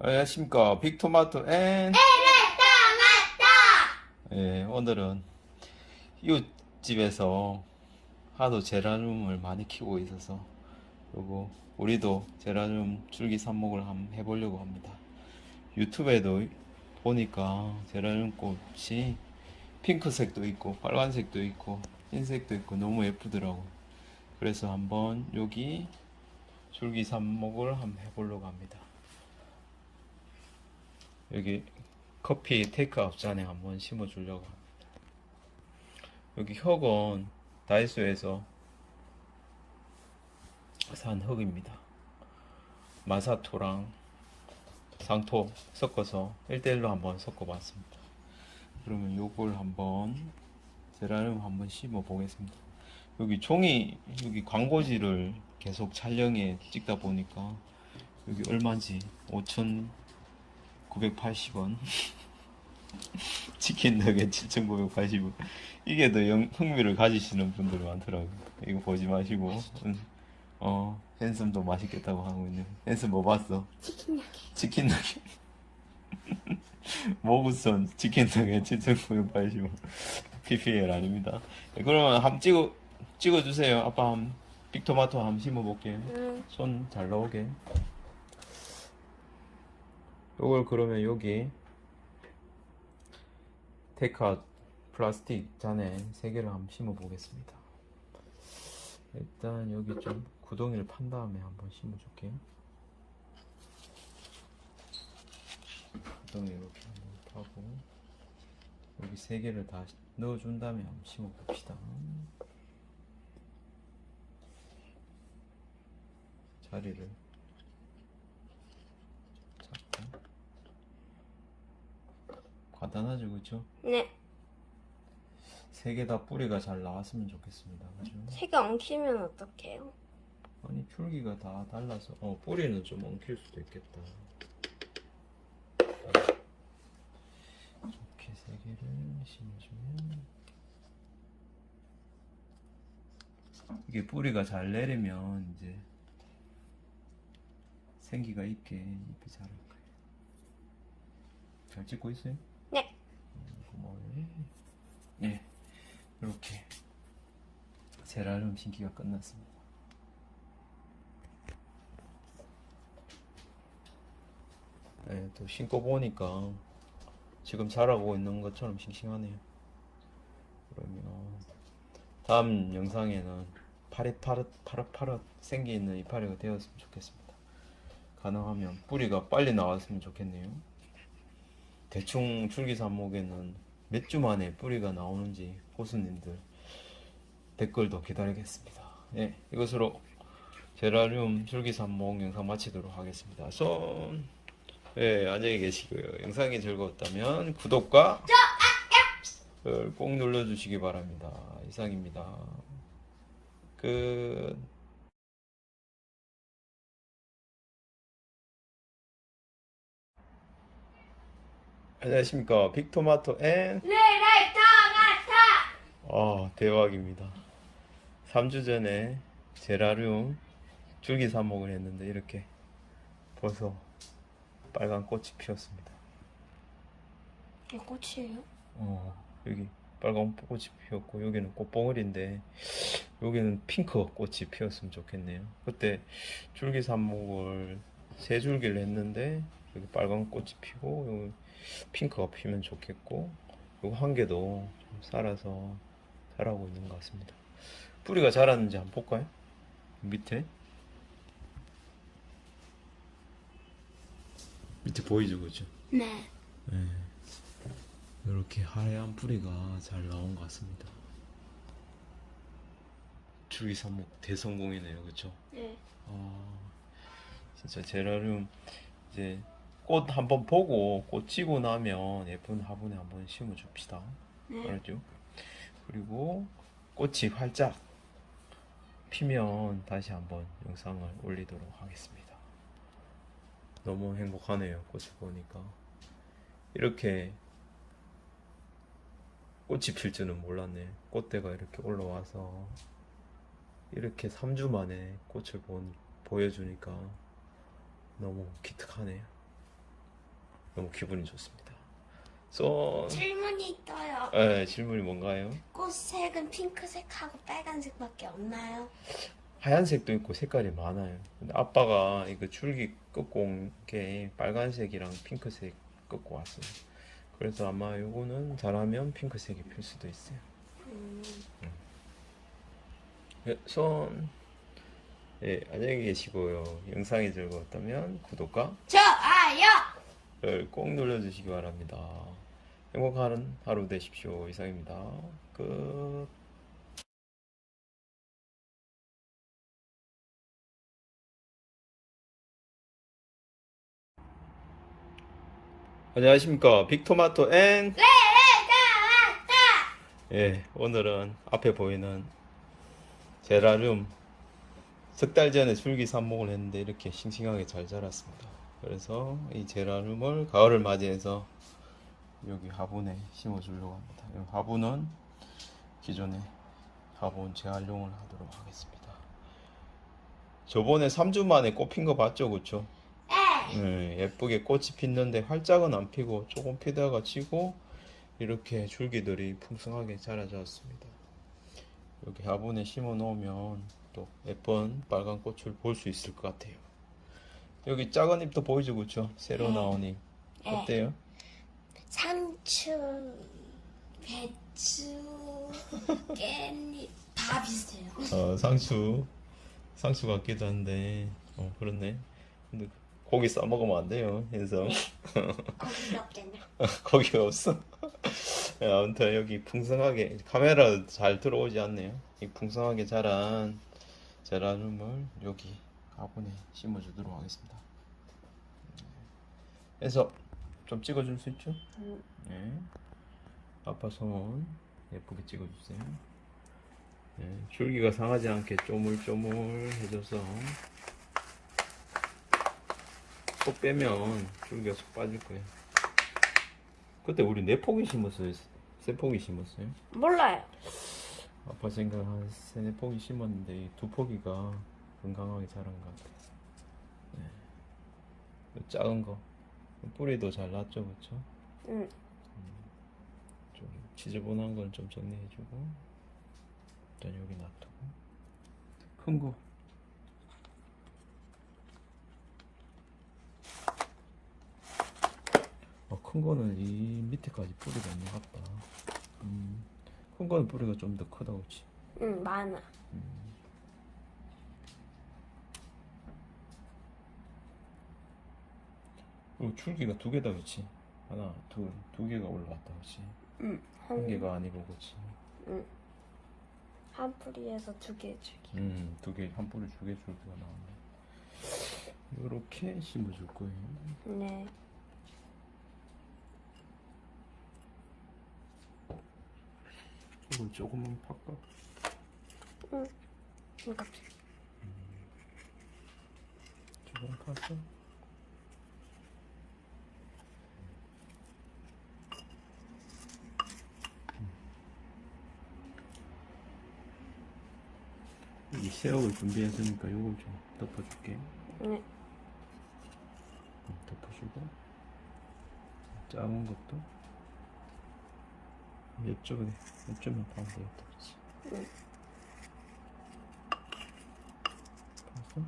안녕하십니까. 빅토마토 앤 예, 오늘은 이웃집에서 하도 제라늄을 많이 키우고 있어서 요거 우리도 제라늄 줄기 삽목을 한번 해보려고 합니다. 유튜브에도 보니까 제라늄 꽃이 핑크색도 있고 빨간색도 있고 흰색도 있고 너무 예쁘더라고. 그래서 한번 여기 줄기 삽목을 한번 해보려고 합니다 여기 커피 테이크아웃 잔에 한번 심어 주려고 합니다. 여기 흙은 다이소에서 산 흙입니다. 마사토랑 상토 섞어서 1대1로 한번 섞어 봤습니다. 그러면 요걸 한번 제라늄 한번 심어 보겠습니다. 여기 종이 여기 광고지를 계속 촬영해 찍다 보니까 여기 얼마인지 5천 980원. 치킨 너겟 7,980원. 이게 더 영, 흥미를 가지시는 분들이 많더라고요. 이거 보지 마시고. 음, 어, 앤섬도 맛있겠다고 하고 있네. 앤섬 뭐 봤어? 치킨 야기. 치킨 너겟. 모구선 치킨 너겟 7,980원. PPL 아닙니다. 네, 그러면 한번 찍어, 찍어주세요. 아빠 한 빅토마토 한번 심어볼게요. 응. 손잘 나오게. 요걸 그러면 여기 테이크아웃 플라스틱 잔에 세 개를 한번 심어 보겠습니다. 일단 여기 좀 구덩이를 판 다음에 한번 심어 줄게요. 구덩이 이렇게 한번 파고 여기 세 개를 다 넣어 준 다음에 한번 심어 봅시다. 자리를 잡고 간단하죠 그죠? 네. 세 개 다 뿌리가 잘 나왔으면 좋겠습니다 그죠? 색이 엉키면 어떡해요? 아니 줄기가 다 달라서 어 뿌리는 좀 엉킬 수도 있겠다 이렇게 세 개를 심어주면 이게 뿌리가 잘 내리면 이제 생기가 있게 잎이 자랄 거예요 잘 찍고 있어요? 네. 이렇게 제라늄 심기가 끝났습니다 네, 또 신고 보니까 지금 자라고 있는 것처럼 싱싱하네요. 그러면 다음 영상에는 파릇파릇 파릇파릇 생기는 이파리가 되었으면 좋겠습니다. 가능하면 뿌리가 빨리 나왔으면 좋겠네요. 대충 줄기삽목에는 몇 주 만에 뿌리가 나오는지 호수님들 댓글도 기다리겠습니다. 예, 이것으로 제라늄 줄기삽목 영상 마치도록 하겠습니다. 손 네, 안녕히 계시고요. 영상이 즐거웠다면 구독과 좋아요 꼭 눌러주시기 바랍니다. 이상입니다. 끝. 안녕하십니까. 빅토마토 앤. 아, 대박입니다. 3주 전에 제라늄 줄기 삽목을 했는데 이렇게 벌써 빨간 꽃이 피었습니다. 이게 꽃이에요? 어, 여기 빨간 꽃이 피었고 여기는 꽃봉오리인데 여기는 핑크 꽃이 피었으면 좋겠네요. 그때 줄기 삽목을 세 줄기를 했는데 여기 빨간 꽃이 피고 여기 핑크가 피면 좋겠고 요거 한 개도 좀 살아서 자라고 있는 것 같습니다. 뿌리가 자랐는지 한번 볼까요? 밑에 밑에 보이죠, 그죠? 네. 네. 이렇게 하얀 뿌리가 잘 나온 것 같습니다. 줄기 삽목 대성공이네요, 그렇죠? 네. 아, 진짜 제라늄 이제 꽃 한번 보고 꽃 지고 나면 예쁜 화분에 한번 심어 줍시다. 네. 알았죠? 그리고 꽃이 활짝 피면 다시 한번 영상을 올리도록 하겠습니다. 너무 행복하네요. 꽃을 보니까. 이렇게 꽃이 필 줄은 몰랐네. 꽃대가 이렇게 올라와서 이렇게 3주 만에 꽃을 본, 보여주니까 너무 기특하네요. 너무 기분이 좋습니다. 쏜. 질문이 있어요. 네, 질문이 뭔가요? 꽃색은 핑크색하고 빨간색밖에 없나요? 하얀색도 있고 색깔이 많아요. 근데 아빠가 이거 줄기 꺾고 온 게 빨간색이랑 핑크색 꺾고 왔어요. 그래서 아마 요거는 잘하면 핑크색이 필 수도 있어요. 음, 예, 손. 예, 안녕히 계시고요. 영상이 즐거웠다면 구독과 좋아요. 꼭 눌러주시기 바랍니다. 행복한 하루 되십시오. 이상입니다. 끝. 안녕하십니까. 빅토마토 앤. 예, 오늘은 앞에 보이는 제라늄 석달 전에 줄기 삽목을 했는데 이렇게 싱싱하게 잘 자랐습니다. 그래서 이 제라늄을 가을을 맞이해서 여기 화분에 심어 주려고 합니다. 이 화분은 기존에 화분 재활용을 하도록 하겠습니다. 저번에 3주 만에 꽃 핀 거 봤죠, 그쵸? 네, 예쁘게 꽃이 폈는데 활짝은 안 피고 조금 피다가 지고 이렇게 줄기들이 풍성하게 자라졌습니다. 여기 화분에 심어 놓으면 또 예쁜 빨간 꽃을 볼 수 있을 것 같아요. 여기 작은 잎도 보이죠, 그쵸? 새로 네. 나온 잎. 네. 어때요? 상추, 배추, 깻잎 다 비슷해요. 어, 상추. 상추 같기도 한데, 어, 그렇네. 근데 고기 싸 먹으면 안 돼요, 현성. 거기 없겠네. 거기가 없어. 예, 아무튼 여기 풍성하게 카메라 잘 들어오지 않네요. 이 풍성하게 자란 제라늄을 여기 화분에 심어주도록 하겠습니다. 그래서 좀 찍어줄 수 있죠? 음. 네. 아빠 손 예쁘게 찍어주세요. 네, 줄기가 상하지 않게 쪼물쪼물 해줘서 쏙 빼면 줄기가 쏙 빠질 거예요. 그때 우리 네 폭이 심었어요. 세 폭이 심었어요. 몰라요. 아빠 생각 한 세네 폭이 심었는데 이두 폭이가 건강하게 자란 것 같아요. 네. 그 작은 거 뿌리도 잘 났죠, 그렇죠? 응. 좀 지저분한 건 좀 정리해주고 일단 여기 놔두고 큰 거. 어, 큰 거는 이 밑에까지 뿌리가 있는 것 같다. 음, 큰 거는 뿌리가 좀 더 크다, 그렇지? 응, 많아. 그리고 줄기가 두 개다, 그렇지? 하나, 둘, 두 개가 올라왔다, 그렇지? 응. 한 개가 아니고, 그렇지? 한 뿌리에서 두 개 줄기. 음, 두 개, 한 뿌리 두 개 줄기가 나오네. 이렇게 심어줄 거예요. 네. 이걸 조금만 바꿔. 그러니까 조금 파서. 이 새우를 준비했으니까 요걸 좀 덮어줄게. 네. 음, 덮어주고 작은 것도 옆쪽에 옆쪽만 파면 되겠다, 그렇지? 응. 파서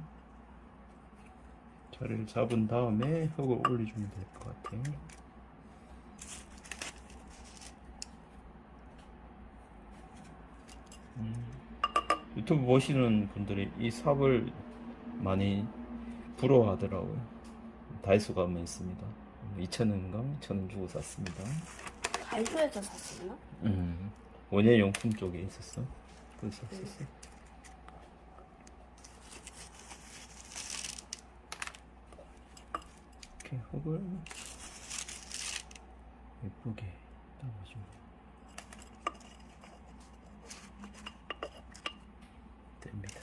자리를 잡은 다음에 흙을 올려주면 될 것 같아 유튜브 보시는 분들이 이 삽을 많이 부러워하더라고요. 다이소 가면 있습니다. 2,000원인가 2,000원 주고 샀습니다. 다이소에서 샀었나? 음, 원예용품 쪽에 있었어. 그래서 샀었어. 이렇게 흙을 예쁘게 담아주면 됩니다.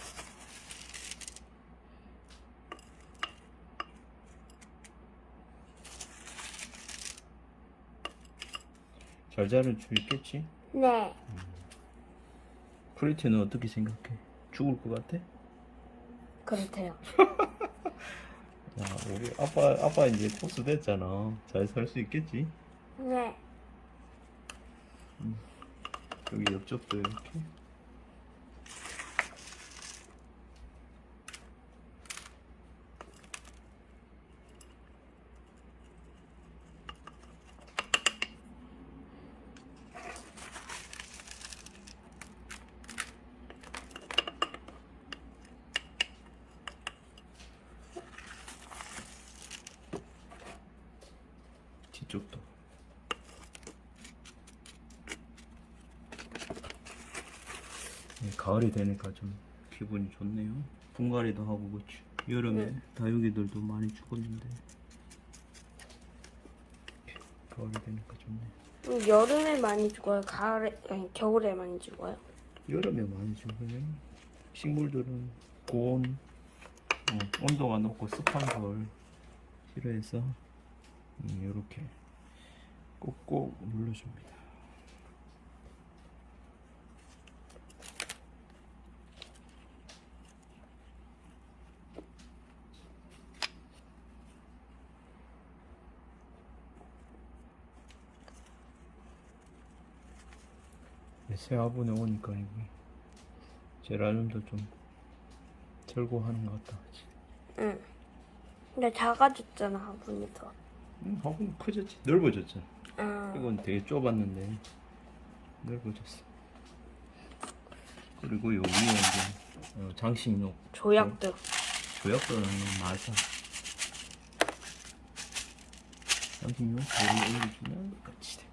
잘 자랄 수 있겠지? 네. 프리티는 어떻게 생각해? 죽을 것 같아? 그렇대요. 야, 우리 아빠 아빠 이제 코스 됐잖아. 잘 살 수 있겠지? 네. 여기 옆쪽도 이렇게. 뒤쪽도. 네, 가을이 되니까 좀 기분이 좋네요. 분갈이도 하고 그치. 여름에 네. 다육이들도 많이 죽었는데 가을이 되니까 좋네. 음, 여름에 많이 죽어요. 가을에 아니 겨울에 많이 죽어요. 여름에 많이 죽어요. 식물들은 고온, 어, 온도가 높고 습한 걸 싫어해서 이렇게 꼭꼭 눌러줍니다. 새 화분에 오니까 이게 제라늄도 좀 절고하는 것 같다. 그치? 응. 근데 작아졌잖아 화분이 더. 응, 화분 커졌지, 넓어졌잖아. 아, 이건 되게 좁았는데 넓어졌어. 그리고 요 위에 이제 어, 장식용 조약도. 조약도는 맞아. 장식용 돌을 올려주면 끝이 됩니다.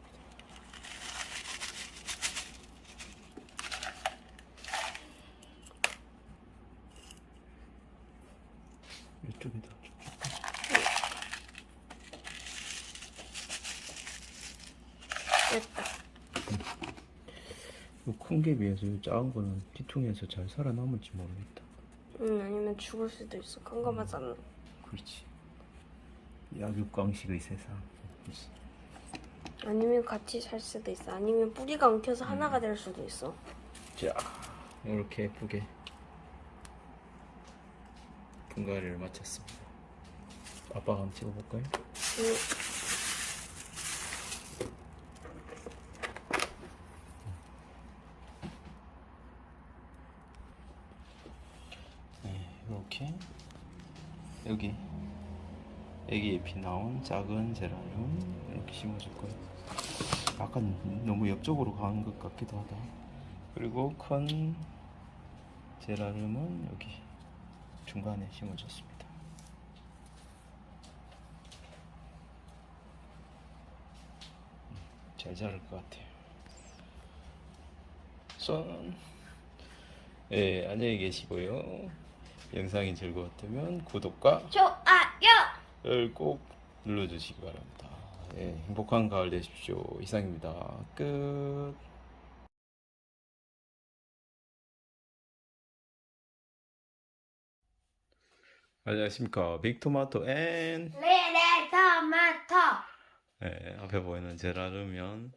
이쪽에다. 큰게 비해서 이 작은 거는 뒤통에서 잘 살아남을지 모르겠다. 응 아니면 죽을 수도 있어. 큰 거만 쌌는. 그렇지. 약육강식의 세상. 그렇지. 아니면 같이 살 수도 있어. 아니면 뿌리가 엉켜서 하나가 될 수도 있어. 자, 이렇게 예쁘게 분갈이를 마쳤습니다. 아빠가 한번 찍어볼까요? 응. 네, 이렇게 여기 애기 잎이 나온 작은 제라늄 이렇게 심어줄 거예요. 약간 너무 옆쪽으로 가는 것 같기도 하다. 그리고 큰 제라늄은 여기 중간에 심어줬습니다. 음, 잘 자랄 것 같아요. 손. 예, 안녕히 계시고요. 영상이 즐거웠다면 구독과 좋아요. 꼭 눌러주시기 바랍니다. 예, 행복한 가을 되십시오. 이상입니다. 끝. 안녕하십니까. 빅토마토 앤 레레 토마토. 예, 앞에 보이는 제라르면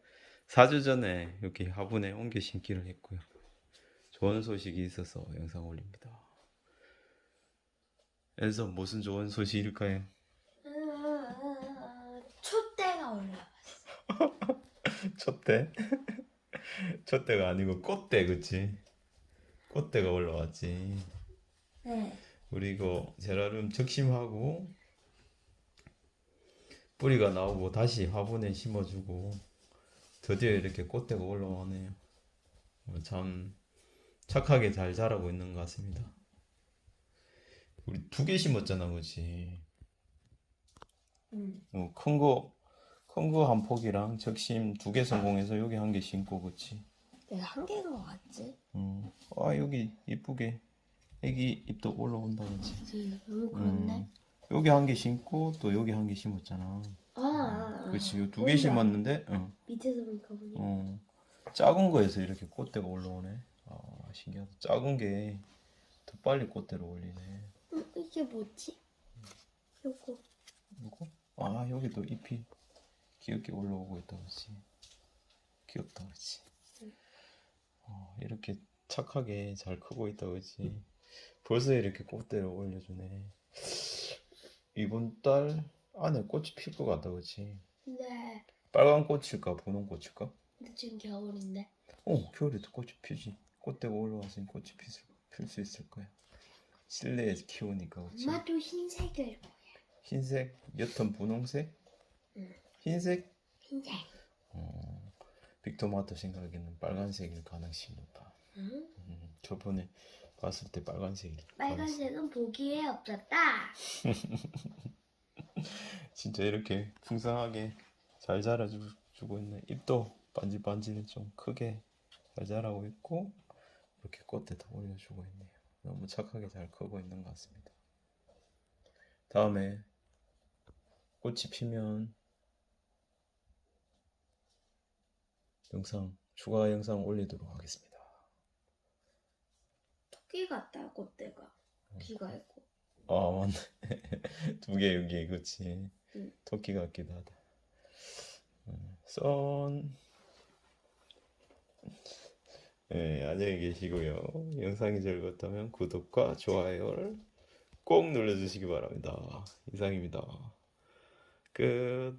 4주 전에 여기 화분에 옮겨 심기를 했고요. 좋은 소식이 있어서 영상 올립니다. 그래서 무슨 좋은 소식일까요? 촛대가 올라왔어. 촛대? 촛대가 아니고 꽃대 그치? 꽃대가 올라왔지 네. 우리 이거 제라늄 적심하고 뿌리가 나오고 다시 화분에 심어주고 드디어 이렇게 꽃대가 올라오네요 어, 참 착하게 잘 자라고 있는 것 같습니다 우리 두 개 심었잖아 그치? 응. 어, 큰 거, 큰 거 한 폭이랑 적심 두 개 성공해서 여기 한 개 심고 그치? 내가 한 개가 왔지. 음. 아 여기 이쁘게 애기 잎도 올라온다 그치? 너무 음. 여기 한 개 심고 또 여기 한 개 심었잖아. 아, 아, 아. 그치? 두 개. 심었는데, 어, 밑에서 보니까 보니. 어, 작은 거에서 이렇게 꽃대가 올라오네. 아 신기하다. 작은 게 더 빨리 꽃대로 올리네. 어, 이게 뭐지? 요거. 이거? 아 여기도 잎이 귀엽게 올라오고 있다 그치? 귀엽다 그치? 어, 이렇게 착하게 잘 크고 있다 그치? 벌써 이렇게 꽃대를 올려주네 이번 달 안에 꽃이 필 것 같다, 그치? 네. 빨간 꽃일까, 분홍 꽃일까? 근데 지금 겨울인데. 어, 겨울에도 꽃이 피지. 꽃대가 올라와서 꽃이 필수 있을 거야. 실내에서 키우니까, 그치? 엄마도 흰색을 보여. 흰색, 옅은 분홍색? 응. 흰색? 흰색. 어, 빅토마토 생각에는 빨간색일 가능성이 높아. 응? 음, 저번에 봤을 때 빨간색일. 빨간색은 보기에 없었다. 진짜 이렇게 풍성하게 잘 자라주고 있네. 잎도 반질반질 좀 크게 잘 자라고 있고 이렇게 꽃에다 올려주고 있네요. 너무 착하게 잘 크고 있는 것 같습니다. 다음에 꽃이 피면 영상 추가 영상 올리도록 하겠습니다. 토끼 같다 꽃대가. 귀가 있고. 아 맞네 두 개 여기 그치 응. 토끼 같기도 하다 음, 썬 네, 안녕히 계시고요. 영상이 즐거웠다면 구독과 좋아요를 꼭 눌러주시기 바랍니다. 이상입니다. 끝